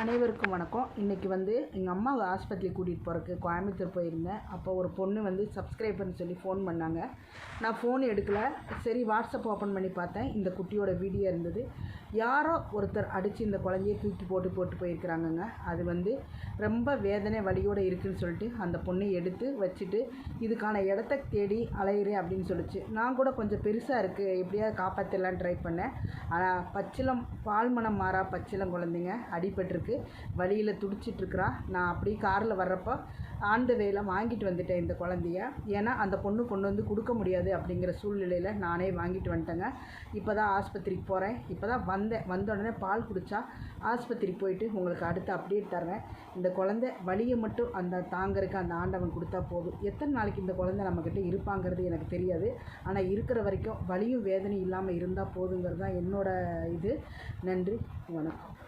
அனைவருக்கும் வணக்கம். இன்றைக்கி வந்து எங்கள் அம்மாவை ஆஸ்பத்திரி கூட்டிகிட்டு போகிறக்கு கோயம்புத்தூர் போயிருந்தேன். அப்போ ஒரு பொண்ணு வந்து சப்ஸ்கிரைபர்னு பண்ணி சொல்லி ஃபோன் பண்ணாங்க. நான் ஃபோன் எடுக்கலை. சரி வாட்ஸ்அப் ஓப்பன் பண்ணி பார்த்தேன். இந்த குட்டியோட வீடியோ இருந்தது. யாரோ ஒருத்தர் அடித்து இந்த குழந்தைய தூக்கி போட்டு போட்டு போயிருக்கிறாங்கங்க. அது வந்து ரொம்ப வேதனை வலியோடு இருக்குதுன்னு சொல்லிட்டு அந்த பொண்ணை எடுத்து வச்சுட்டு இதுக்கான இடத்த தேடி அலையிறேன் அப்படின்னு சொல்லிச்சு. நான் கூட கொஞ்சம் பெருசாக இருக்குது எப்படியாவது காப்பாற்றலான்னு ட்ரை பண்ணேன். ஆனால் பச்சிலம் பால்மணம் மாறா பச்சிலம் குழந்தைங்க அடிபட்டிருக்கு. வழியில் துடிச்சிட்ருக்குறா. நான் அப்படி காரில் வர்றப்போ ஆந்த வேலை வாங்கிட்டு வந்துட்டேன் இந்த குழந்தைய. ஏன்னா அந்த பொண்ணு கொண்டு வந்து கொடுக்க முடியாது அப்படிங்கிற சூழ்நிலையில் நானே வாங்கிட்டு வந்துட்டேங்க. இப்போ தான் ஆஸ்பத்திரிக்கு போகிறேன் இப்போ தான் வந்தேன். வந்த உடனே பால் குடித்தா ஆஸ்பத்திரி போயிட்டு உங்களுக்கு அடுத்து அப்டேட் தர்றேன். இந்த குழந்தை வலியை மட்டும் அந்த தாங்கிறதுக்கு அந்த ஆண்டவன் கொடுத்தா போதும். எத்தனை நாளைக்கு இந்த குழந்தை நம்மக்கிட்ட இருப்பாங்கிறது எனக்கு தெரியாது. ஆனால் இருக்கிற வரைக்கும் வலியும் வேதனையும் இல்லாமல் இருந்தால் போதுங்கிறது தான் என்னோட இது. நன்றி. வணக்கம்.